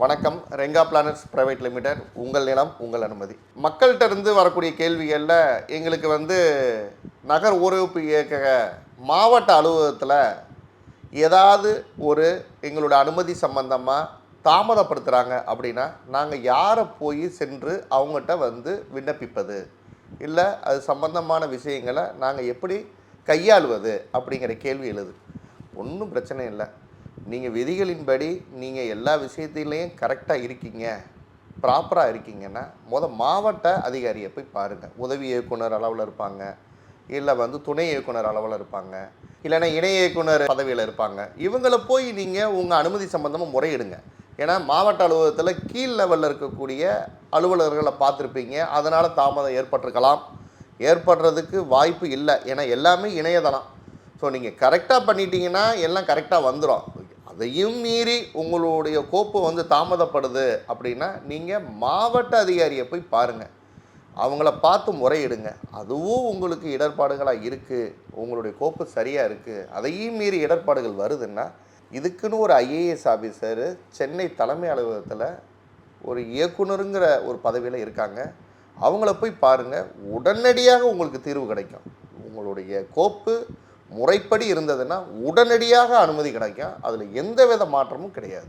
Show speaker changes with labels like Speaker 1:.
Speaker 1: வணக்கம் Renga planets private limited. உங்கள் நிலம் உங்கள் அனுமதி. மக்கள்கிட்ட இருந்து வரக்கூடிய கேள்விகளில் எங்களுக்கு வந்து நகர் ஊரமைப்பு இயக்க மாவட்ட அலுவலகத்தில் ஏதாவது ஒரு எங்களோட அனுமதி சம்பந்தமாக தாமதப்படுத்துகிறாங்க அப்படின்னா நாங்கள் யாரை போய் சென்று அவங்ககிட்ட வந்து விண்ணப்பிப்பது? இல்லை அது சம்பந்தமான விஷயங்களை நாங்கள் எப்படி கையாளுவது அப்படிங்கிற கேள்வி எழுது. ஒன்றும் பிரச்சனை இல்லை. நீங்கள் விதிகளின்படி நீங்கள் எல்லா விஷயத்திலையும் கரெக்டாக இருக்கீங்க ப்ராப்பராக இருக்கீங்கன்னா முத மாவட்ட அதிகாரியை போய் பாருங்கள் உதவி இயக்குனர் அளவில் இருப்பாங்க இல்லை வந்து துணை இயக்குனர் அளவில் இருப்பாங்க இல்லைன்னா இணை இயக்குனர் பதவியில் இருப்பாங்க. இவங்களை போய் நீங்கள் உங்கள் அனுமதி சம்மந்தமாக முறையிடுங்க. ஏன்னா மாவட்ட அலுவலகத்தில் கீழ் லெவலில் இருக்கக்கூடிய அலுவலர்களை பார்த்துருப்பீங்க. அதனால் தாமதம் ஏற்பட்டிருக்கலாம். ஏற்படுறதுக்கு வாய்ப்பு இல்லை. ஏன்னா எல்லாமே இணையதளம். ஸோ நீங்கள் கரெக்டாக பண்ணிட்டீங்கன்னா எல்லாம் கரெக்டாக வந்துடும் அதையும் மீறி உங்களுடைய கோப்பு வந்து தாமதப்படுது அப்படின்னா நீங்கள் மாவட்ட அதிகாரியை போய் பாருங்கள் அவங்கள பார்த்து முறையிடுங்க. அதுவும் உங்களுக்கு இடர்பாடுகளாக இருக்குது உங்களுடைய கோப்பு சரியாக இருக்குது அதையும் மீறி இடர்பாடுகள் வருதுன்னா இதுக்குன்னு ஒரு ஐஏஎஸ் ஆஃபீஸரு சென்னை தலைமை அலுவலகத்தில் ஒரு இயக்குனருங்கிற ஒரு பதவியில் இருக்காங்க. அவங்கள போய் பாருங்கள் உடனடியாக உங்களுக்கு தீர்வு கிடைக்கும். உங்களுடைய கோப்பு முறைப்படி இருந்ததுன்னா உடனடியாக அனுமதி கிடைக்கும். அதில் எந்தவித மாற்றமும் கிடையாது.